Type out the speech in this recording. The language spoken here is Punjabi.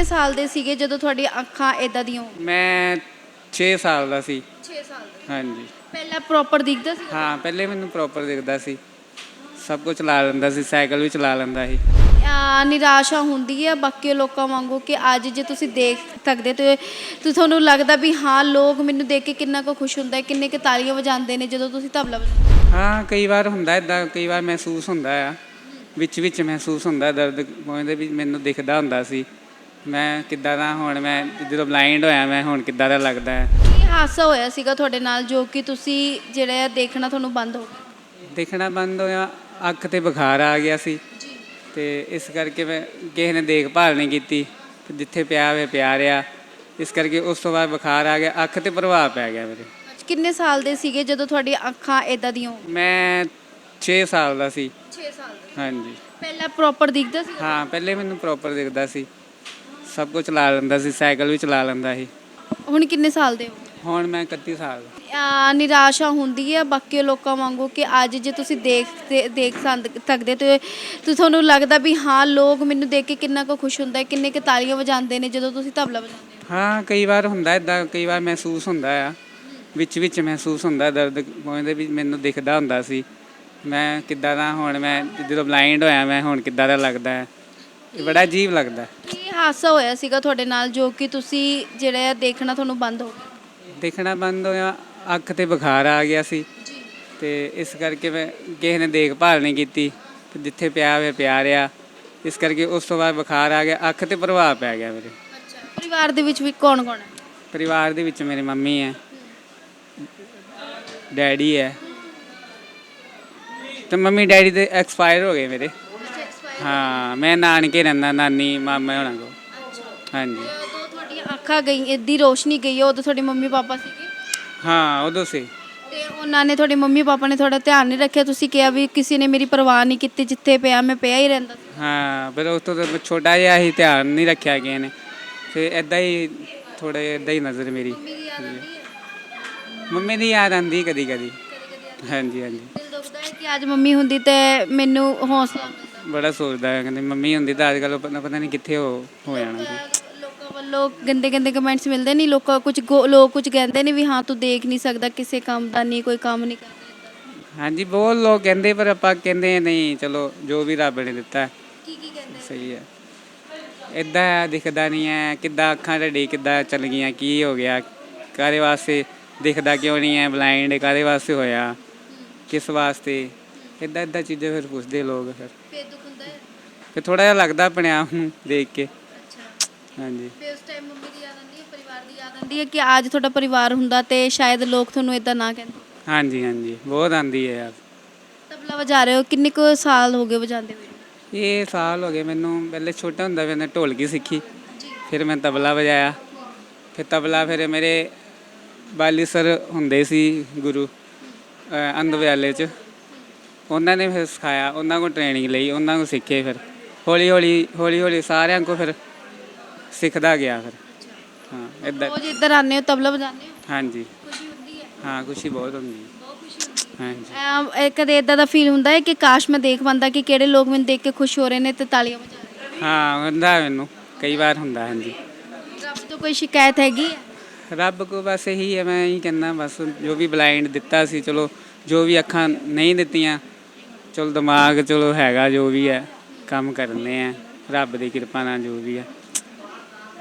ਕਿੰਨੇ ਸਾਲ ਦੇ ਸੀਗੇ ਜਦੋਂ ਤੁਹਾਡੀਆਂ ਅੱਖਾਂ ਇਦਾਂ ਦੀਆਂ ਹੋ ਮੈਂ 6 ਸਾਲ ਦਾ ਸੀ। 6 ਸਾਲ ਦੇ। ਹਾਂਜੀ। ਪਹਿਲਾਂ ਪ੍ਰੋਪਰ ਦਿਖਦਾ ਸੀ? ਹਾਂ ਪਹਿਲੇ ਮੈਨੂੰ ਪ੍ਰੋਪਰ ਦਿਖਦਾ ਸੀ। ਸਭ ਕੁਝ ਚਲਾ ਲੈਂਦਾ ਸੀ ਸਾਈਕਲ ਵੀ ਚਲਾ ਲੈਂਦਾ ਸੀ। ਆ, ਨਿਰਾਸ਼ਾ ਹੁੰਦੀ ਹੈ ਬਾਕੀ ਲੋਕਾਂ ਵਾਂਗੂ ਕਿ ਅੱਜ ਜੇ ਤੁਸੀਂ ਦੇਖ ਸਕਦੇ ਤੇ ਤੇ ਤੁਹਾਨੂੰ ਲੱਗਦਾ ਵੀ ਹਾਂ ਲੋਕ ਮੈਨੂੰ ਦੇਖ ਕੇ ਕਿੰਨਾ ਕੁ ਖੁਸ਼ ਹੁੰਦਾ ਹੈ ਕਿੰਨੇ ਕੁ ਤਾਲੀਆਂ ਵਜਾਉਂਦੇ ਨੇ ਜਦੋਂ ਤੁਸੀਂ ਤਬਲਾ ਵਜਾਉਂਦੇ ਹੋ। ਹਾਂ ਕਈ ਵਾਰ ਹੁੰਦਾ ਇਦਾਂ ਕਈ ਵਾਰ ਮਹਿਸੂਸ ਹੁੰਦਾ ਆ। ਵਿੱਚ ਵਿੱਚ ਮਹਿਸੂਸ ਹੁੰਦਾ ਦਰਦ ਪਹੁੰਚਦੇ ਵੀ ਮੈਨੂੰ ਦਿਖਦਾ ਹੁੰਦਾ ਸੀ। ਮੈਂ ਕਿੱਦਾਂ ਦਾ ਹੁਣ ਮੈਂ ਜਦੋਂ ਬਲਾਈਂਡ ਹੋਇਆ ਮੈਂ ਹੁਣ ਕਿੱਦਾਂ ਦਾ ਲੱਗਦਾ ਹੈ? ਕੀ ਹਾਦਸਾ ਹੋਇਆ ਸੀਗਾ ਤੁਹਾਡੇ ਨਾਲ ਜੋ ਕਿ ਤੁਸੀਂ ਜਿਹੜਾ ਦੇਖਣਾ ਤੁਹਾਨੂੰ ਬੰਦ ਹੋ ਗਿਆ? ਦੇਖਣਾ ਬੰਦ ਹੋਇਆ ਅੱਖ ਤੇ ਬੁਖਾਰ ਆ ਗਿਆ ਸੀ। ਜੀ। ਤੇ ਇਸ ਕਰਕੇ ਮੈਂ ਕਿਸੇ ਨੇ ਦੇਖਭਾਲ ਨਹੀਂ ਕੀਤੀ ਤੇ ਜਿੱਥੇ ਪਿਆ ਹੋਵੇ ਪਿਆ ਰਿਹਾ। ਇਸ ਕਰਕੇ ਉਸ ਤੋਂ ਬਾਅਦ ਬੁਖਾਰ ਆ ਗਿਆ ਅੱਖ ਤੇ ਪ੍ਰਭਾਵ ਪੈ ਗਿਆ ਮੇਰੇ। ਕਿੰਨੇ ਸਾਲ ਦੇ ਸੀਗੇ ਜਦੋਂ ਤੁਹਾਡੀਆਂ ਅੱਖਾਂ ਇਦਾਂ ਦੀਆਂ ਹੋ ਮੈਂ 6 ਸਾਲ ਦਾ ਸੀ। 6 ਸਾਲ ਦੇ। ਹਾਂਜੀ। ਪਹਿਲਾਂ ਪ੍ਰੋਪਰ ਦਿਖਦਾ ਸੀ? ਹਾਂ ਪਹਿਲੇ ਮੈਨੂੰ ਪ੍ਰੋਪਰ ਦਿਖਦਾ ਸੀ। ਸਭ ਕੁਝ ਚਲਾ ਲੈਂਦਾ ਸੀ ਸਾਈਕਲ ਵੀ ਚਲਾ ਲੈਂਦਾ ਸੀ। ਹੁਣ ਕਿੰਨੇ ਸਾਲ ਦੇ ਹੋ? ਹੁਣ ਮੈਂ 31 ਸਾਲ। ਦਾ ਆ, ਨਿਰਾਸ਼ਾ ਹੁੰਦੀ ਹੈ ਬਾਕੀ ਲੋਕਾਂ ਵਾਂਗੂ ਕਿ ਅੱਜ ਜੇ ਤੁਸੀਂ ਦੇਖ ਦੇਖ ਸੰਦ- ਸਕਦੇ ਤੇ ਤੇ ਤੁਹਾਨੂੰ ਲੱਗਦਾ ਵੀ ਹਾਂ ਲੋਕ ਮੈਨੂੰ ਦੇਖ ਕੇ ਕਿੰਨਾ ਕੁ ਖੁਸ਼ ਹੁੰਦਾ ਹੈ ਕਿੰਨੇ ਕੁ ਤਾਲੀਆਂ ਵਜਾਉਂਦੇ ਨੇ ਜਦੋਂ ਤੁਸੀਂ ਤਬਲਾ ਵਜਾਉਂਦੇ ਹੋ? ਹਾਂ ਕਈ ਵਾਰ ਹੁੰਦਾ ਇਦਾਂ ਕਈ ਵਾਰ ਮਹਿਸੂਸ ਹੁੰਦਾ ਆ। ਵਿੱਚ ਵਿੱਚ ਮਹਿਸੂਸ ਹੁੰਦਾ ਦਰਦ ਪਹੁੰਚਦੇ ਵੀ ਮੈਨੂੰ ਦਿਖਦਾ ਹੁੰਦਾ ਸੀ। ਮੈਂ ਕਿੱਦਾਂ ਦਾ ਹੁਣ ਮੈਂ ਜਦੋਂ ਬਲਾਈਂਡ ਹੋਇਆ ਮੈਂ ਹੁਣ ਕਿੱਦਾਂ ਦਾ ਲੱਗਦਾ ਹੈ। ਇਹ ਬੜਾ ਅਜੀਬ ਲੱਗਦਾ ਹੈ। ਹਾਦਸਾ ਹੋਇਆ ਸੀਗਾ ਤੁਹਾਡੇ ਨਾਲ ਜੋ ਕਿ ਤੁਸੀਂ ਜਿਹੜਾ ਦੇਖਣਾ ਤੁਹਾਨੂੰ ਬੰਦ ਹੋ ਗਿਆ? ਦੇਖਣਾ ਬੰਦ ਹੋਇਆ ਅੱਖ ਤੇ ਬੁਖਾਰ ਆ ਗਿਆ ਸੀ। ਜੀ। ਤੇ ਇਸ ਕਰਕੇ ਮੈਂ ਕਿਸੇ ਨੇ ਦੇਖਭਾਲ ਨਹੀਂ ਕੀਤੀ। ਤੇ ਜਿੱਥੇ ਪਿਆ ਹੋਵੇ ਪਿਆ ਰਿਹਾ। ਇਸ ਕਰਕੇ ਉਸ ਤੋਂ ਬਾਅਦ ਬੁਖਾਰ ਆ ਗਿਆ ਅੱਖ ਤੇ ਪ੍ਰਭਾਵ ਪੈ ਗਿਆ ਮੇਰੇ। ਅੱਛਾ ਪਰਿਵਾਰ ਦੇ ਵਿੱਚ ਵੀ ਕੌਣ ਕੌਣ ਹੈ? ਪਰਿਵਾਰ ਦੇ ਵਿੱਚ ਮੇਰੀ ਮੰਮੀ ਹੈ। ਡੈਡੀ ਹੈ। ਤੇ ਮੰਮੀ ਡੈਡੀ ਤੇ ਐਕਸਪਾਇਰ ਹੋ ਗਏ ਮੇਰੇ। ਹਾਂ ਮੈਂ ਨਾਨਕੇ ਰਹਿੰਦਾ ਨਾਨੀ ਮਾਮੇ ਹੋਣਾ ਕੋ ਹਾਂਜੀ। ਤੁਹਾਡੀਆਂ ਅੱਖਾਂ ਗਈ ਦੀ ਰੋਸ਼ਨੀ ਗਈ ਉਦੋਂ ਤੁਹਾਡੇ ਮੰਮੀ ਪਾਪਾ ਸੀਗੇ? ਹਾਂ ਉਦੋਂ ਸੀ। ਤੇ ਉਹਨਾਂ ਨੇ ਤੁਹਾਡੇ ਮੰਮੀ ਪਾਪਾ ਨੇ ਤੁਹਾਡਾ ਧਿਆਨ ਨਹੀਂ ਰੱਖਿਆ ਤੁਸੀਂ ਕਿਹਾ ਵੀ ਕਿਸੇ ਨੇ ਮੇਰੀ ਪਰਵਾਹ ਨਹੀਂ ਕੀਤੀ ਜਿੱਥੇ ਪਿਆ ਮੈਂ ਪਿਆ ਹੀ ਰਹਿੰਦਾ ਸੀ। ਹਾਂ ਫਿਰ ਉਸ ਤੋਂ ਤਾਂ ਮੈਂ ਛੋਟਾ ਜਿਹਾ ਹੀ ਧਿਆਨ ਨਹੀਂ ਰੱਖਿਆ ਕਿਸੇ ਨੇ। ਫਿਰ ਐਦਾਂ ਹੀ ਥੋੜੇ ਐਦਾਂ ਹੀ ਨਜ਼ਰ ਮੇਰੀ। ਮੰਮੀ ਦੀ ਯਾਦ ਆਉਂਦੀ ਹੈ? ਮੰਮੀ ਦੀ ਯਾਦ ਆਂਦੀ ਕਦੀ ਕਦੀ ਹਾਂਜੀ ਹਾਂਜੀ। ਦਿਲ ਦੁਖਦਾ ਹੈ ਕਿ ਅੱਜ ਮੰਮੀ ਹੁੰਦੀ ਤੇ ਮੈਨੂੰ ਹੌਸਲਾ ਬੜਾ ਸੋਚਦਾ ਹੈ ਕਹਿੰਦੇ ਮੰਮੀ ਹੁੰਦੀ ਤਾਂ ਅੱਜ ਕੱਲ੍ਹ ਪਤਾ ਪਤਾ ਨਹੀਂ ਕਿੱਥੇ ਹੋ ਹੋ ਜਾਣਾ ਸੀ। ਲੋਕਾਂ ਵੱਲੋਂ ਗੰਦੇ ਗੰਦੇ ਕਮੈਂਟਸ ਮਿਲਦੇ ਨਹੀਂ ਲੋਕਾਂ ਕੁਝ ਲੋਕ ਕੁਝ ਕਹਿੰਦੇ ਨੇ ਵੀ ਹਾਂ ਤੂੰ ਦੇਖ ਨਹੀਂ ਸਕਦਾ ਕਿਸੇ ਕੰਮ ਦਾ ਨਹੀਂ ਕੋਈ ਕੰਮ ਨਹੀਂ ਕਰਦਾ ਹਾਂਜੀ ਬਹੁਤ ਲੋਕ ਕਹਿੰਦੇ ਪਰ ਆਪਾਂ ਕਹਿੰਦੇ ਨਹੀਂ ਚਲੋ ਜੋ ਵੀ ਰੱਬ ਨੇ ਦਿੱਤਾ। ਕੀ ਕੀ ਕਹਿੰਦੇ ਸਹੀ ਹੈ। ਇਦਾਂ ਦਿਖਦਾ ਨਹੀਂ ਹੈ ਕਿੱਦਾਂ ਅੱਖਾਂ ਢੱਡੀ ਕਿੱਦਾਂ ਚੱਲ ਗਈਆਂ ਕੀ ਹੋ ਗਿਆ ਕਾਰੇ ਵਾਸਤੇ ਦਿਖਦਾ ਕਿਉਂ ਨਹੀਂ ਹੈ ਬਲਾਈਂਡ ਕਾਰੇ ਵਾਸਤੇ ਹੋਇਆ ਕਿਸ ਵਾਸਤੇ? ਇਦਾਂ ਇਦਾਂ ਚੀਜ਼ਾਂ ਫਿਰ ਪੁੱਛਦੇ ਲੋਕ ਫਿਰ। ਫੇਰ ਦੁੱਖ ਹੁੰਦਾ ਹੈ? ਫਿਰ ਥੋੜਾ ਜਿਹਾ ਲੱਗਦਾ ਆਪਣੇ ਆਪ ਨੂੰ ਦੇਖ ਕੇ। ਅੱਛਾ। ਹਾਂਜੀ। ਫੇਰ ਉਸ ਟਾਈਮ ਮੰਮੀ ਦੀ ਯਾਦ ਆਉਂਦੀ ਹੈ? ਪਰਿਵਾਰ ਦੀ ਯਾਦ ਆਉਂਦੀ ਹੈ ਕਿ ਅੱਜ ਤੁਹਾਡਾ ਪਰਿਵਾਰ ਹੁੰਦਾ ਤੇ ਸ਼ਾਇਦ ਲੋਕ ਤੁਹਾਨੂੰ ਇਦਾਂ ਨਾ ਕਹਿੰਦੇ? ਹਾਂਜੀ ਹਾਂਜੀ। ਬਹੁਤ ਆਂਦੀ ਹੈ ਯਾਰ ਤਬਲਾ ਵਜਾ ਰਹੇ ਹੋ? ਕਿੰਨੇ ਕੁ ਸਾਲ ਹੋ ਗਏ ਵਜਾਉਂਦੇ ਹੋਏ? ਇਹ ਸਾਲ ਹੋ ਗਏ ਮੈਨੂੰ। ਪਹਿਲੇ ਛੋਟਾ ਹੁੰਦਾ ਵੀ ਮੈਂ ਢੋਲਕੀ ਸਿੱਖੀ। ਜੀ। ਫਿਰ ਮੈਂ ਤਬਲਾ ਵਜਾਇਆ। ਫਿਰ ਤਬਲਾ ਫਿਰ ਮੇਰੇ ਬਾਲੀ ਸਰ ਹੁੰਦੇ ਸੀ ਗੁਰੂ ਅਹ ਅੰਧਵਿਆਲੇ 'ਚ। ਉਹਨਾਂ ਨੇ ਫਿਰ ਸਿਖਾਇਆ ਉਹਨਾਂ ਕੋਲ ਟ੍ਰੇਨਿੰਗ ਲਈ ਉਹਨਾਂ ਕੋਲ ਸਿੱਖੇ ਫਿਰ। ਹੌਲੀ ਹੌਲੀ ਹੌਲੀ ਹੌਲੀ ਸਾਰਿਆਂ ਕੋ ਫਿਰ ਸਿੱਖਦਾ ਗਿਆ ਫਿਰ। ਹਾਂ ਇਦਾਂ ਰੋਜ਼ ਇੱਧਰ ਆਉਂਦੇ ਹੋ ਤਬਲਾ ਵਜਾਉਂਦੇ ਹੋ? ਹਾਂਜੀ। ਖੁਸ਼ੀ ਹੁੰਦੀ ਹੈ? ਹਾਂ ਖੁਸ਼ੀ ਬਹੁਤ ਹੁੰਦੀ ਹੈ। ਬਹੁਤ ਖੁਸ਼ੀ ਹੁੰਦੀ ਹਾਂਜੀ। ਹੈ ਅਮ, ਕਦੇ ਇਦਾਂ ਦਾ ਫੀਲ ਹੁੰਦਾ ਹੈ ਕਿ ਕਾਸ਼ ਮੈਂ ਦੇਖ ਪਾਂਦਾ ਕਿ ਕਿਹੜੇ ਲੋਕ ਮੈਨੂੰ ਦੇਖ ਕੇ ਖੁਸ਼ ਹੋ ਰਹੇ ਨੇ ਤੇ ਤਾਲੀਆਂ ਵਜਾ ਰਹੇ ਨੇ? ਹਾਂ ਹੁੰਦਾ ਮੈਨੂੰ। ਕਈ ਵਾਰ ਹੁੰਦਾ ਹਾਂਜੀ। ਰੱਬ ਤੋਂ ਕੋਈ ਸ਼ਿਕਾਇਤ ਹੈਗੀ ਹੈ? ਰੱਬ ਕੋ ਬਸ ਇਹੀ ਹੈ ਮੈਂ ਇਹੀ ਕਹਿੰਦਾ ਬਸ ਜੋ ਵੀ ਬਲਾਈਂਡ ਦਿੱਤਾ ਸੀ ਚਲੋ ਜੋ ਵੀ ਅੱਖਾਂ ਨਹੀਂ ਦਿੱਤੀਆਂ ਚਲੋ ਦਿਮਾਗ ਚਲੋ ਹੈਗਾ ਜੋ ਵੀ ਹੈ, ਕੰਮ ਕਰਨੇ ਆ, ਰੱਬ ਦੀ ਕਿਰਪਾ ਨਾਲ ਜੋ ਵੀ ਹੈ।